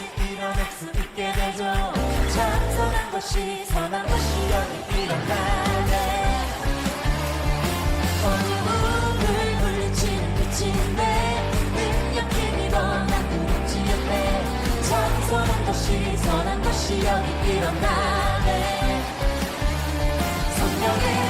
것이 일어날 수 있게 되죠. 참선한 것이 선한 것이 여기 일어나네. 어둠을 물리치는 빛인데 능력 힘입어 나는 움직였네. 참선한 것이 선한 것이 여기 일어나네. 성령의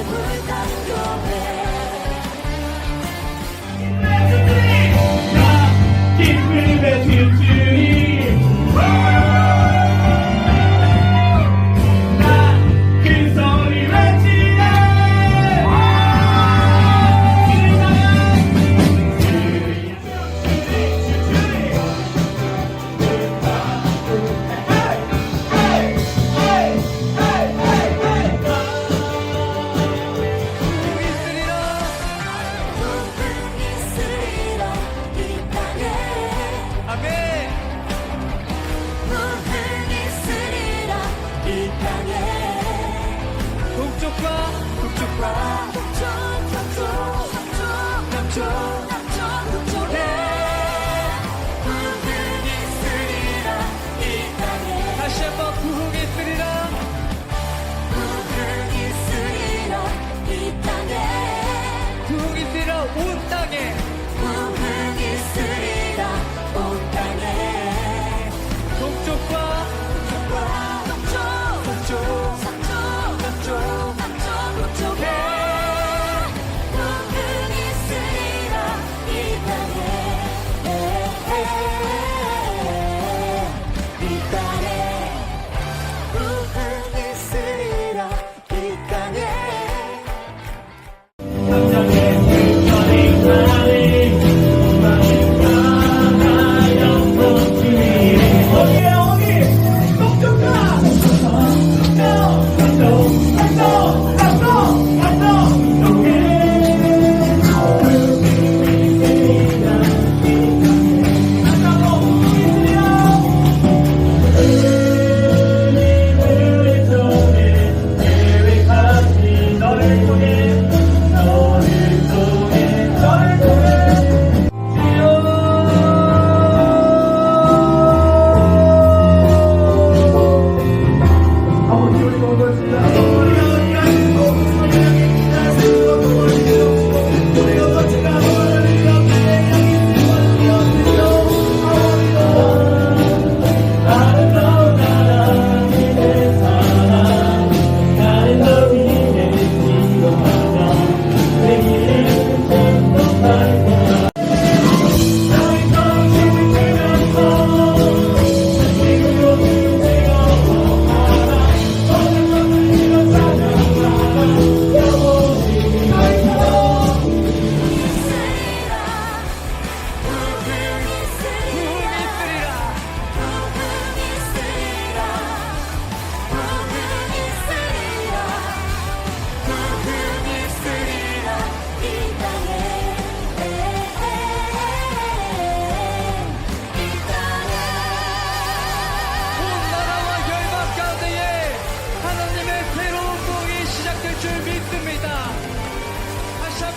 Небо так добре. door.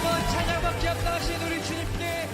한번 찬양받기 앞서신 우리 주님께